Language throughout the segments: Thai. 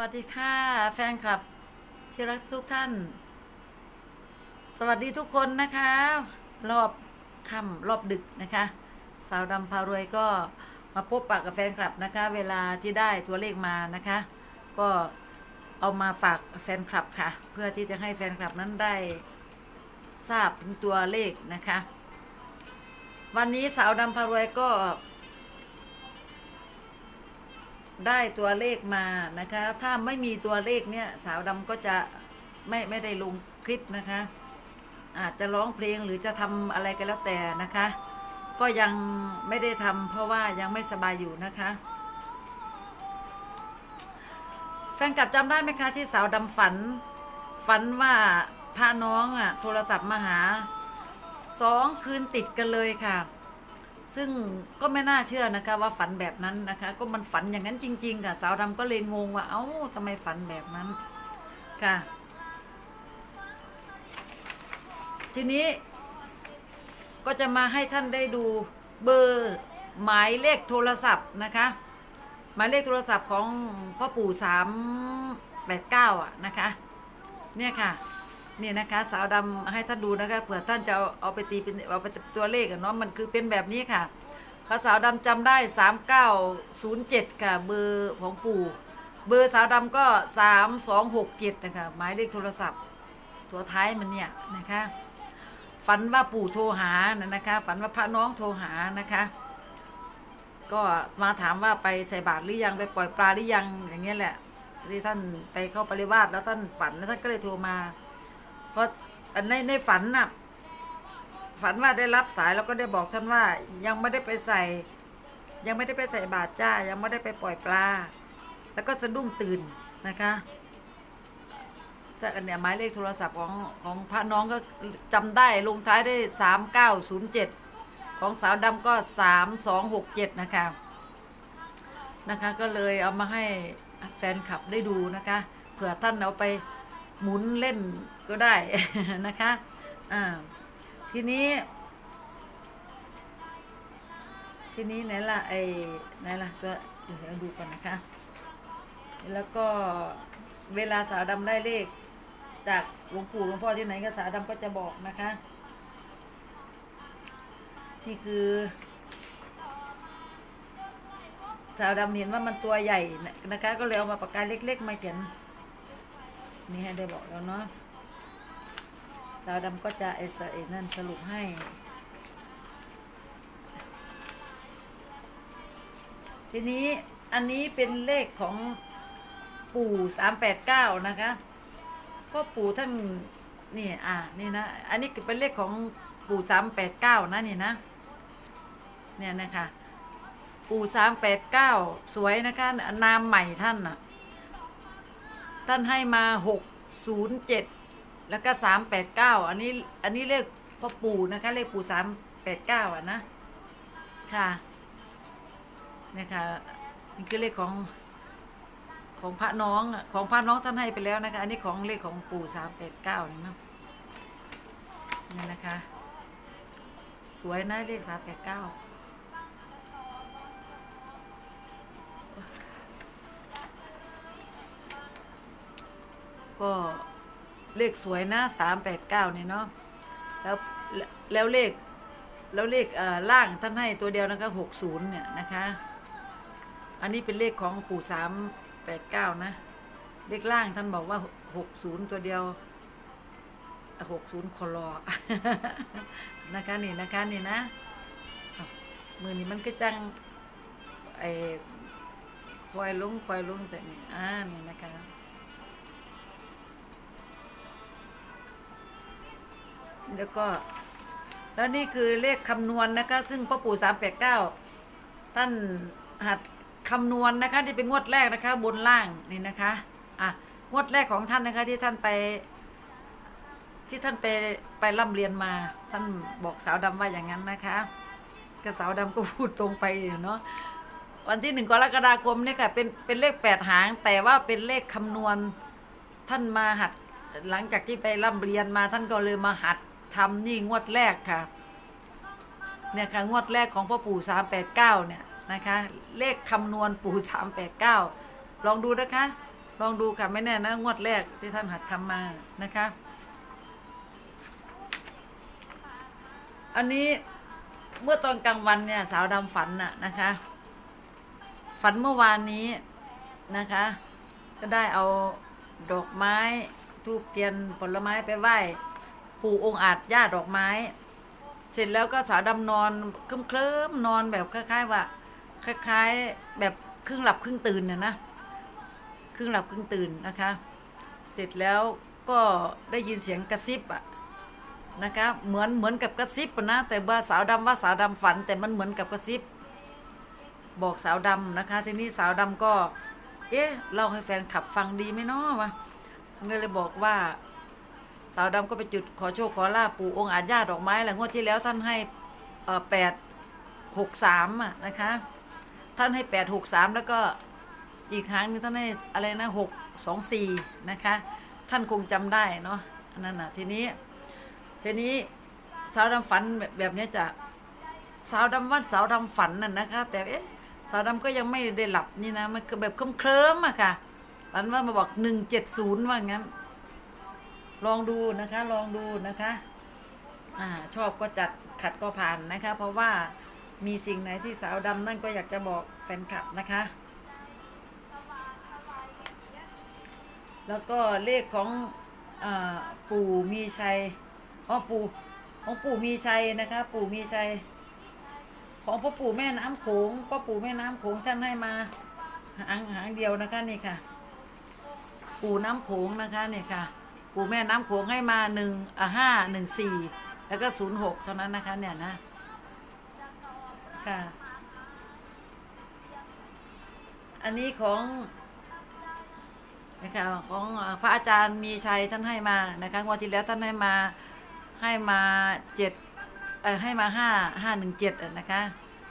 วัสดีค่ะ แฟนคลับที่รักทุกท่าน สวัสดีทุกคนนะคะ รอบค่ำรอบดึกนะคะ สาวดำพารวยก็มาพบปะกับแฟนคลับนะคะ เวลาที่ได้ตัวเลขมานะคะ ก็เอามาฝากแฟนคลับค่ะ เพื่อที่จะให้แฟนคลับนั้นได้ทราบถึงตัวเลขนะคะ วันนี้สาวดำพารวยก็ ได้ตัวเลขมานะคะ ถ้าไม่มีตัวเลขเนี่ยสาวดำก็จะไม่ไม่ได้ลงคลิปนะคะ อาจจะร้องเพลงหรือจะทำอะไรก็แล้วแต่นะคะ ก็ยังไม่ได้ทำเพราะว่ายังไม่สบายอยู่นะคะ แฟนกลับจำได้ไหมคะที่สาวดำฝัน ฝันว่าพาน้องอะโทรศัพท์มาหาสองคืนติดกันเลยค่ะ ซึ่งก็ไม่น่าเชื่อนะคะว่าฝันแบบนั้นนะคะ ก็มันฝันอย่างนั้นจริง ๆ ค่ะ สาวดำก็เลยงงว่าเอ้าทำไมฝันแบบนั้นค่ะ ทีนี้ก็จะมาให้ท่านได้ดูเบอร์หมายเลขโทรศัพท์นะคะ หมายเลขโทรศัพท์ของพ่อปู่สามแปดเก้าอะนะคะ เนี่ยค่ะ นี่ยนะคะสาวดำให้ท่านดูนะคะเผื่อท่านจะเอาเอาไปตีเป็นเอาไปตัวเลขเนาะมันคือเป็นแบบนี้ค่ะเขาสาวดำจำได้สามเก้าศูนย์เจ็ดค่ะ เบอร์ของปู่ เบอร์สาวดำก็สามสองหกเจ็ดนะคะ หมายเลขโทรศัพท์ ตัวท้ายมันเนี่ยนะคะ ฝันว่าปู่โทรหานะนะคะ ฝันว่าพระน้องโทรหานะคะ ก็มาถามว่าไปใส่บาตรหรือยังไปปล่อยปลาหรือยังอย่างเงี้ยแหละที่ท่านไปเข้าปริวาสแล้วท่านฝันแล้วท่านก็เลยโทรมา พราะในในฝันน่ะ ฝันว่าได้รับสายแล้วก็ได้บอกท่านว่า ยังไม่ได้ไปใส่ ยังไม่ได้ไปใส่บาตรจ้า ยังไม่ได้ไปปล่อยปลา แล้วก็สะดุ้งตื่นนะคะจากอันเนี้ยหมายเลขโทรศัพท์ของของพระน้องก็จำได้ลงท้ายได้สามเก้าศูนย์เจ็ดของสาวดำก็สามสองหกเจ็ดนะคะนะคะก็เลยเอามาให้แฟนคลับได้ดูนะคะ เผื่อท่านเอาไปหมุนเล่น ก็ได้นะคะอ่าทีนี้ ทีนี้ไหนล่ะไอ้ไหนล่ะก็เดี๋ยวดูกันนะคะ แล้วก็เวลาสาวดำได้เลข จากหลวงปู่หลวงพ่อที่ไหนก็สาวดำก็จะบอกนะคะนี่คือสาวดำเห็นว่ามันตัวใหญ่นะคะ ก็เลยเอามาปากกาเล็ก ๆ มาเขียนนี่ให้ได้บอกแล้วเนาะ สาวดำก็จะไอ้สไอ้นั่นสรุปให้ ทีนี้อันนี้เป็นเลขของปู่สามแปดเก้านะคะ ก็ปู่ท่านนี่อ่านี่นะ อันนี้เป็นเลขของปู่สามแปดเก้านะนี่นะ เนี่ยนะคะปู่สามแปดเก้าสวยนะคะนามใหม่ท่านน่ะ ท่านให้มาหกศูนย์เจ็ด แล้วก็สามแปดเก้าอันนี้อันนี้เลขพ่อปู่นะคะเลขปู่สามแปดเก้าอะนะ ค่ะนี่ค่ะนี่คือเลขของของพระน้องของพระน้องท่านให้ไปแล้วนะคะ อันนี้ของเลขของปู่สามแปดเก้านี่มั้งนี่นะคะ สวยนะเลขสามแปดเก้าก็ เลขสวยนะสามแปดเก้านี่เนาะแล้วแล้วเลขแล้วเลขอ่อล่างท่านให้ตัวเดียวนะคะหกศูนย์เนี่ยนะคะ อันนี้เป็นเลขของปู่สามแปดเก้านะ เลขล่างท่านบอกว่าหกศูนย์ตัวเดียวหกศูนย์คลอนะคะนี่นะคะนี่นะมือนี้มันก็จังไอ้คอยลงคอยลงแต่นี่อ่านี่นะคะ แล้วก็ แล้วนี่คือเลขคำนวณนะคะ ซึ่งพ่อปู่สามแปดเก้าท่านหัดคำนวณนะคะที่เป็นงวดแรกนะคะ บนล่างนี่นะคะอะงวดแรกของท่านนะคะที่ท่านไป ที่ท่านไปไปร่ำเรียนมา ท่านบอกสาวดำว่าอย่างนั้นนะคะก็สาวดำก็พูดตรงไปอยู่เนาะวันที่หนึ่งกรกฎาคมเนี่ยค่ะเป็นเป็นเลขแปดหาง แต่ว่าเป็นเลขคำนวณท่านมาหัดหลังจากที่ไปร่ำเรียนมาท่านก็เลยมาหัด ทำนี่งวดแรกค่ะเนี่ยค่ะงวดแรกของพ่อปู่สามแปดเก้าเนี่ยนะคะเลขคำนวณปู่สามแปดเก้าลองดูนะคะ ลองดูค่ะไม่แน่นะงวดแรกที่ท่านหัดทำมานะคะ อันนี้เมื่อตอนกลางวันเนี่ยสาวดำฝันน่ะนะคะ ฝันเมื่อวานนี้นะคะ ก็ได้เอาดอกไม้ทูบเทียนผลไม้ไปไหว้ ปู่องค์อาจย่าดอกไม้ เสร็จแล้วก็สาวดำนอนเคลิ้มเคลิมนอนแบบคล้าย ๆ ว่า คล้ายๆแบบครึ่งหลับครึ่งตื่นน่ะนะครึ่งหลับครึ่งตื่นนะคะ เสร็จแล้วก็ได้ยินเสียงกระซิบอะนะคะเหมือนเหมือนกับกระซิบนะแต่ว่าสาวดำว่าสาวดำฝัน แต่มันเหมือนกับกระซิบ บอกสาวดำนะคะ ทีนี้สาวดำก็ เอ๊ะเล่าให้แฟนขับฟังดีไหมเนาะวะเลยบอกว่า สาวดำก็ไปจุดขอโชคขอลาบปู่องค์อาจญาดอกไม้แหละงวดที่แล้วท่านให้แปดหกสามอะนะคะ ท่านให้แปดหกสามแล้วก็อีกครั้งนึงท่านให้อะไรนะหกสองสี่นะคะ ท่านคงจำได้เนาะอันนั้นน่ะทีนี้ทีนี้สาวดำฝันแบบแบบนี้จะสาวดำว่าสาวดำฝันน่ะนะคะ แต่เอ๊ะสาวดำก็ยังไม่ได้หลับนี่นะมันก็แบบเคลิ้มๆอะค่ะฝันว่ามาบอกหนึ่งเจ็ดศูนย์ว่างั้น ลองดูนะคะ ลองดูนะคะอ่าชอบก็จัดขัดก็ผ่านนะคะ เพราะว่ามีสิ่งไหนที่สาวดำนั่นก็อยากจะบอกแฟนคลับนะคะ แล้วก็เลขของอปู่มีชัยอ๋อปู่ของปู่มีชัยนะคะ ปู่มีชัย ของพ่อปู่แม่น้ำโขงพ่อปู่แม่น้ำโขงท่านให้มาหางหางเดียวนะคะนี่ค่ะ ปู่น้ำโขงนะคะนี่ค่ะ ปู่แม่น้ำโขงให้มาหนึ่งห้าหนึ่งสี่แล้วก็ศูนย์หกเท่านั้นนะคะ เนี่ยนะ ค่ะ อันนี้ของนะคะของพระอาจารย์มีชัยท่านให้มานะคะวันที่แล้วท่านให้มาให้มาเจ็ดให้มาห้าห้าหนึ่งเจ็ดนะคะ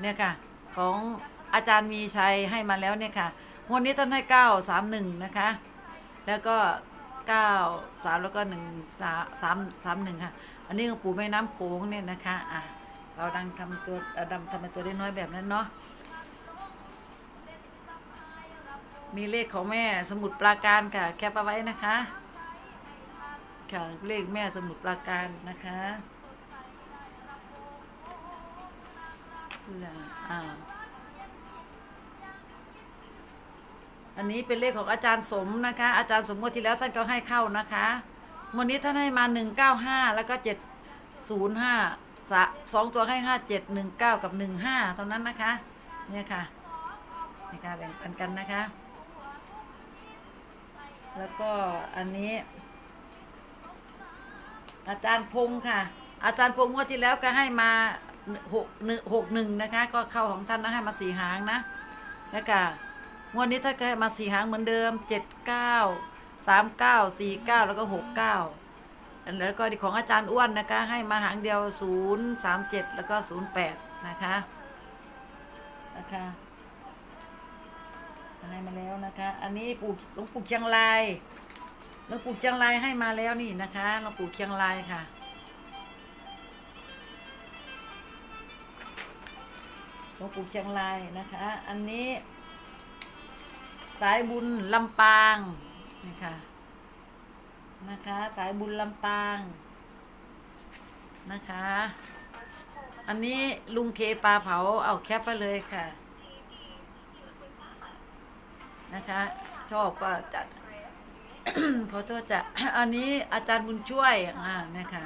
เนี่ยค่ะของอาจารย์มีชัยให้มาแล้วเนี่ยค่ะงวันนี้ท่านให้เก้าสามหนึ่งนะคะ แล้วก็ เก้าสามแล้วก็หนึ่งสามสามสามหนึ่งค่ะ อันนี้ของปู่แม่น้ำโขงเนี่ยนะคะ อะสาวดังทำตัวเอ่อดำทำเป็นตัวได้น้อยแบบนั้นเนาะ มีเลขของแม่สมุดปราการค่ะ แคปเอาไว้นะคะ ค่ะเลขแม่สมุดปราการนะคะอ่า อันนี้เป็นเลขของอาจารย์สมนะคะ อาจารย์สมงวดที่แล้วท่านก็ให้เข้านะคะวันนี้ท่านให้มาหนึ่งเก้าห้าแล้วก็เจ็ดศูนย์ห้าสองตัวให้ห้าเจ็ดหนึ่งเก้ากับหนึ่งห้าเท่านั้นนะคะ เนี่ยค่ะนี่ค่ะแบ่งปันกันนะคะ แล้วก็อันนี้ อาจารย์พงค่ะ อาจารย์พงงวดที่แล้วก็ให้มาหกหนึ่งหกหนึ่งนะคะ ก็เข้าของท่านนะให้มาสี่หางนะ แล้วก็ งวดนี้ถ้าเกิดมาสี่หางเหมือนเดิมเจ็ดเก้าสามเก้าสี่เก้าแล้วก็หกเก้าแล้วก็ของอาจารย์อ้วนนะคะ ให้มาหางเดียวศูนย์สามเจ็ดแล้วก็ศูนย์แปดนะคะนะคะให้มาแล้วนะคะ อันนี้ปู่หลวงปู่เชียงรายหลวงปู่เชียงรายให้มาแล้วนี่นะคะหลวงปู่เชียงรายค่ะหลวงปู่เชียงรายนะคะ อันนี้ สายบุญลำปางนะคะนะคะ สายบุญลำปางนะคะ อันนี้ลุงเคปลาเผาเอาแคปไปเลยค่ะ นะคะ ชอบก็จัดขอโทษจะอันนี้อาจารย์บุญช่วยอ่านี่ยค่ะ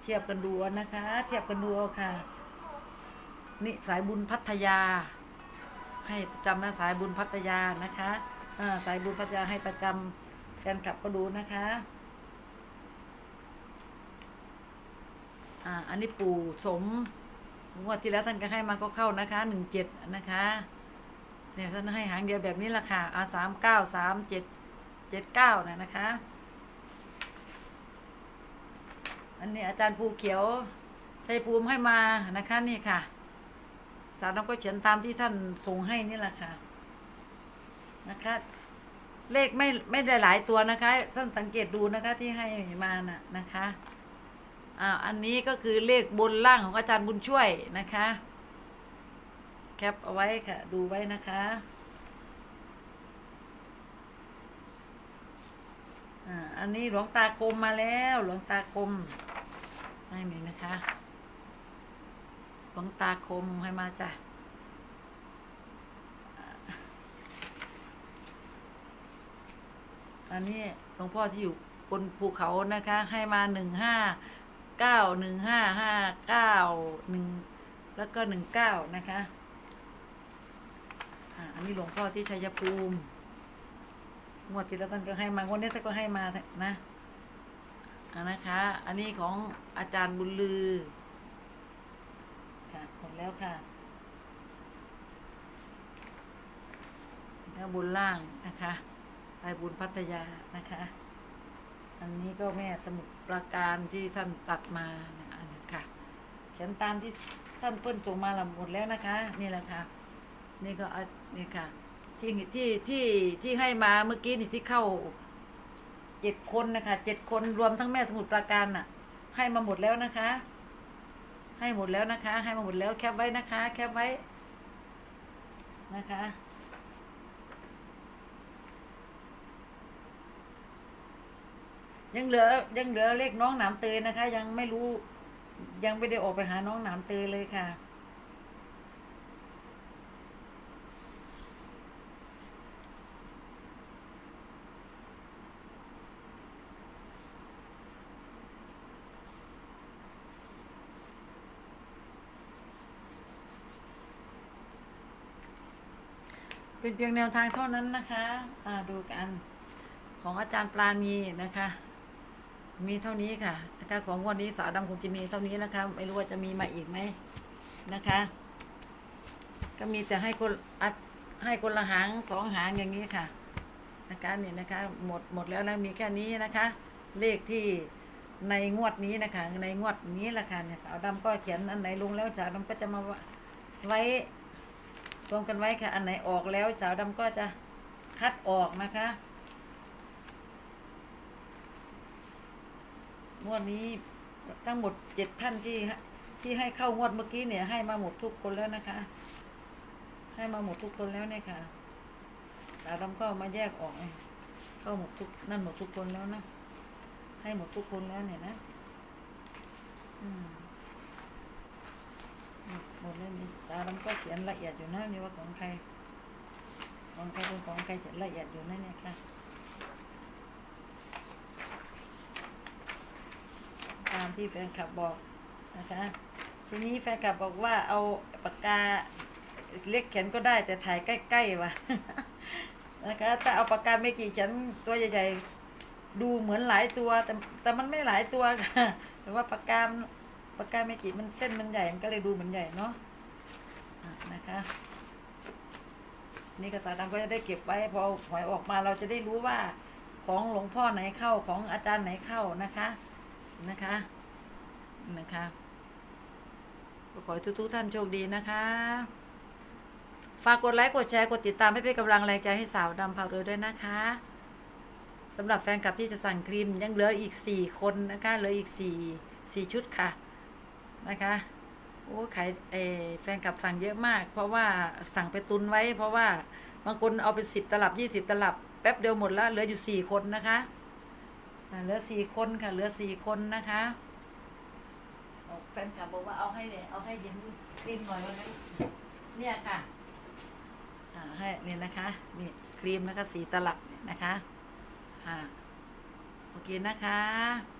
เทียบกันดูนะคะ เทียบกันดูค่ะ นี่สายบุญพัทยา ให้จำนะสายบุญพัทยานะคะอ่าสายบุญพัทยาให้ประจำแฟนคลับก็ดูนะคะอ่าอันนี้ปู่สมงวดที่แล้วท่านก็ให้มาก็เข้านะคะหนึ่งเจ็ดนะคะเนี่ยท่านให้หางเดียวแบบนี้ละค่ะอาสามเก้าสามเจ็ดเจ็ดเก้านะนะคะ อันนี้อาจารย์ภูเขียวชัยภูมิให้มานะคะนี่ค่ะ สาวน้ำก็เขียนตามที่ท่านส่งให้นี่แหละค่ะ นะคะ เลขไม่ไม่ได้หลายตัวนะคะท่านสังเกตดูนะคะที่ให้มาน่ะนะคะอ่าอันนี้ก็คือเลขบนล่างของอาจารย์บุญช่วยนะคะ แคปเอาไว้ค่ะ ดูไว้นะคะอ่าอันนี้หลวงตาคมมาแล้ว หลวงตาคมนี่นะคะ วงตาคมให้มาจ้ะอันนี้หลวงพ่อที่อยู่บนภูเขานะคะ ให้มาหนึ่งห้าเก้าหนึ่งห้าห้าเก้าหนึ่งแล้วก็หนึ่งเก้านะคะอันนี้หลวงพ่อที่ชัยภูมิงวดที่แล้วท่านก็ให้มางวดนี้ท่านก็ให้มานะนะคะ อันนี้ของอาจารย์บุญลือ ค่ะหมดแล้วค่ะแล้วบุญล่างนะคะสายบุญพัทยานะคะ อันนี้ก็แม่สมุดประการที่ท่านตัดมาอันนี้ค่ะ เขียนตามที่ท่านเปิ้นส่งมาละหมดแล้วนะคะ นี่แหละค่ะ นี่ก็อานี่ค่ะที่ที่ที่ที่ให้มาเมื่อกี้นี่ที่เข้าเจ็ดคนนะคะเจ็ดคนรวมทั้งแม่สมุดประการน่ะ ให้มาหมดแล้วนะคะ ให้หมดแล้วนะคะ ให้มาหมดแล้วแคปไว้นะคะ แคปไว้นะคะยังเหลือยังเหลือเลขน้องหนามเตยนะคะ ยังไม่รู้ยังไม่ได้ออกไปหาน้องหนามเตยเลยค่ะ เป็นเพียงแนวทางเท่านั้นนะคะอ่าดูกัน ของอาจารย์ปราณีนะคะ มีเท่านี้ค่ะนะคะของวันนี้สาวดำคงจะมีเท่านี้นะคะ ไม่รู้ว่าจะมีมาอีกไหมนะคะ ก็มีแต่ให้คนให้คนละหางสองหางอย่างนี้ค่ะนะคะนี่นะคะหมดหมดแล้วนะมีแค่นี้นะคะ เลขที่ในงวดนี้นะคะ ในงวดนี้ละค่ะเนี่ยสาวดำก็เขียนอันไหนลงแล้วสาวดำก็จะมาไว้ รวมกันไว้ค่ะ อันไหนออกแล้วสาวดำก็จะคัดออกนะคะงวดนี้ทั้งหมดเจ็ดท่านที่ที่ให้เข้างวดเมื่อกี้เนี่ย ให้มาหมดทุกคนแล้วนะคะ ให้มาหมดทุกคนแล้วเนี่ยค่ะสาวดำก็มาแยกออกเองเข้าหมดทุกนั่นหมดทุกคนแล้วนะให้หมดทุกคนแล้วเนี่ยนะ อืม หมดแล้วนี่สาวดำก็เขียนละเอียดอยู่นะนี่ว่าของใคร ของใครเป็นของใครเขียนละเอียดอยู่นั่นเนี่ยค่ะตามที่แฟนคลับบอกนะคะทีนี้แฟนคลับบอกว่าเอาปากกาเล็กเขียนก็ได้แต่ถ่ายใกล้ๆว่ะนะคะถ้าเอาปากกาไม่กี่เขียนตัวใหญ่ๆดูเหมือนหลายตัวแต่แต่มันไม่หลายตัวค่ะแต่ว่าปากกา ปากกาไม่กี่มันเส้นมันใหญ่ มันก็เลยดูเหมือนใหญ่เนาะนะคะ นี่กระสาดำก็จะได้เก็บไว้พอหวยออกมาเราจะได้รู้ว่าของหลวงพ่อไหนเข้าของอาจารย์ไหนเข้านะคะ นะคะนะคะขอให้ทุกๆท่านโชคดีนะคะ ฝากกดไลค์กดแชร์กดติดตามให้เป็นกำลังแรงใจให้สาวดำพาวเรือด้วยนะคะสำหรับแฟนคลับที่จะสั่งครีมยังเหลืออีก 4 คนนะคะเหลืออีก 4 4 ชุดค่ะ นะคะโอ้ขายเออแฟนคลับสั่งเยอะมาก เพราะว่าสั่งไปตุนไว้ เพราะว่าบางคนเอาไปสิบตลับยี่สิบตลับ แป๊บเดียวหมดแล้วเหลืออยู่สี่คนนะคะอ่าเหลือสี่คนค่ะ เหลือสี่คนนะคะบอกแฟนคลับบอกว่าเอาให้เลยเอาให้เย็นครีมหน่อยวันนี้เนี่ยค่ะอ่าให้เนี่ยนะคะ นี่ครีมนะคะสีตลับเนี่ยนะคะอ่าโอเคนะคะ